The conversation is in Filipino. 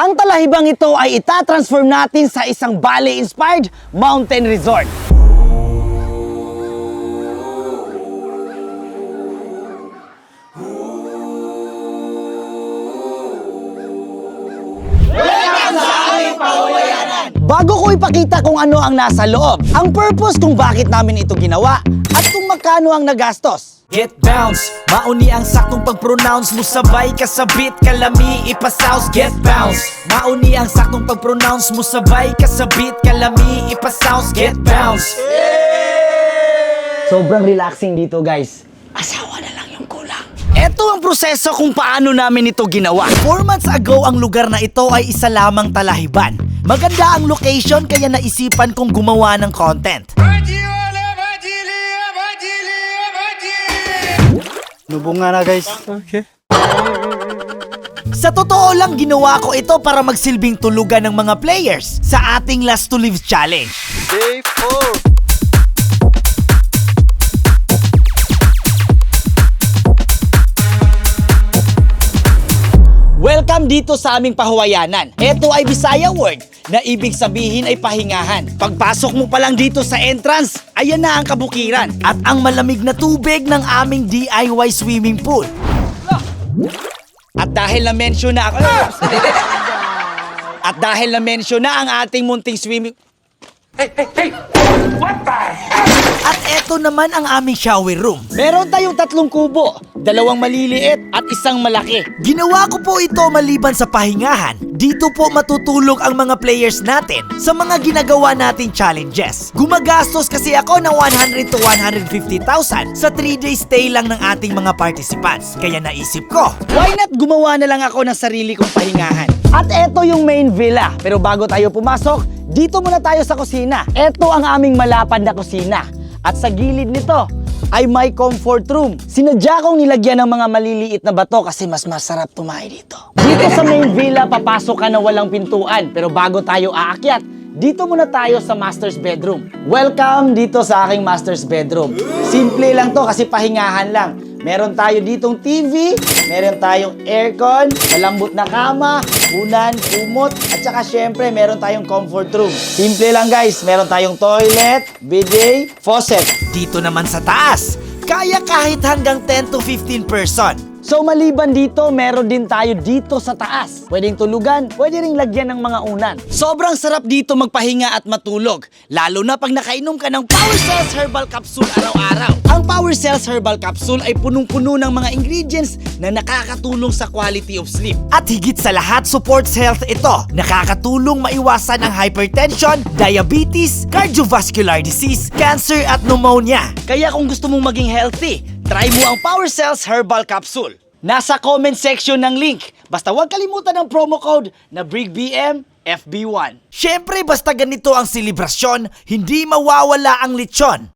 Ang talahibang ito ay itatransform natin sa isang Bali-inspired mountain resort. Bago ko ipakita kung ano ang nasa loob, ang purpose kung bakit namin ito ginawa, at kung magkano ang nagastos. Get bounce. Mauni ang saktong pag-pronounce mo. Sabay kasabit kalami ipasounds Get bounce. Mauni ang saktong pag-pronounce mo. Sabay kasabit kalami ipasounds Get bounce. Sobrang relaxing dito guys. Asawa na lang yung kulang. Ito ang proseso kung paano namin ito ginawa. 4 months ago ang lugar na ito ay isa lamang talahiban. Maganda ang location kaya naisipan kong gumawa ng content Nubunga na guys. Okay. Sa totoo lang ginawa ko ito para magsilbing tulugan ng mga players sa ating Last to Live Challenge Day 4. Welcome dito sa aming pahuwayanan. Ito ay Bisaya word na ibig sabihin ay pahingahan. Pagpasok mo pa lang dito sa entrance, ayan na ang kabukiran. At ang malamig na tubig ng aming DIY swimming pool At dahil na-mention na ako... At dahil na-mention na ang ating munting swimming... At eto naman ang aming shower room Meron tayong tatlong kubo, dalawang maliliit at isang malaki. Ginawa ko po ito maliban sa pahingahan. Dito po matutulog ang mga players natin sa mga ginagawa nating challenges. Gumagastos kasi ako ng 100 to 150,000 sa 3-day stay lang ng ating mga participants. Kaya naisip ko, Why not gumawa na lang ako ng sarili kong pahingahan? At eto yung main villa. Pero bago tayo pumasok, dito muna tayo sa kusina. Eto ang aming malapad na kusina. At sa gilid nito ay my comfort room. Sinadya kong nilagyan ng mga maliliit na bato kasi mas masarap tumayo dito. Dito sa main villa, papasok ka na walang pintuan. Pero bago tayo aakyat, dito muna tayo sa master's bedroom. Welcome dito sa aking master's bedroom. Simple lang to kasi pahingahan lang. Meron tayo ditong TV, meron tayong aircon, malambot na kama, unan, kumot, at saka syempre meron tayong comfort room. Simple lang guys, meron tayong toilet, bidet, faucet. dito naman sa taas, kaya kahit hanggang 10 to 15 person. So maliban dito, meron din tayo dito sa taas. Pwedeng tulugan, pwede ring lagyan ng mga unan. Sobrang sarap dito magpahinga at matulog, lalo na pag nakainom ka ng Power Cells Herbal Capsule araw-araw. Ang Power Cells Herbal Capsule ay punong-puno ng mga ingredients na nakakatulong sa quality of sleep. At higit sa lahat, supports health ito. Nakakatulong maiwasan ang hypertension, diabetes, cardiovascular disease, cancer at pneumonia. Kaya kung gusto mong maging healthy, try mo ang Power Cells Herbal Capsule. Nasa comment section ng link. Basta huwag kalimutan ang promo code na BRIGBM FB1. Siyempre, basta ganito ang selebrasyon, hindi mawawala ang lechon.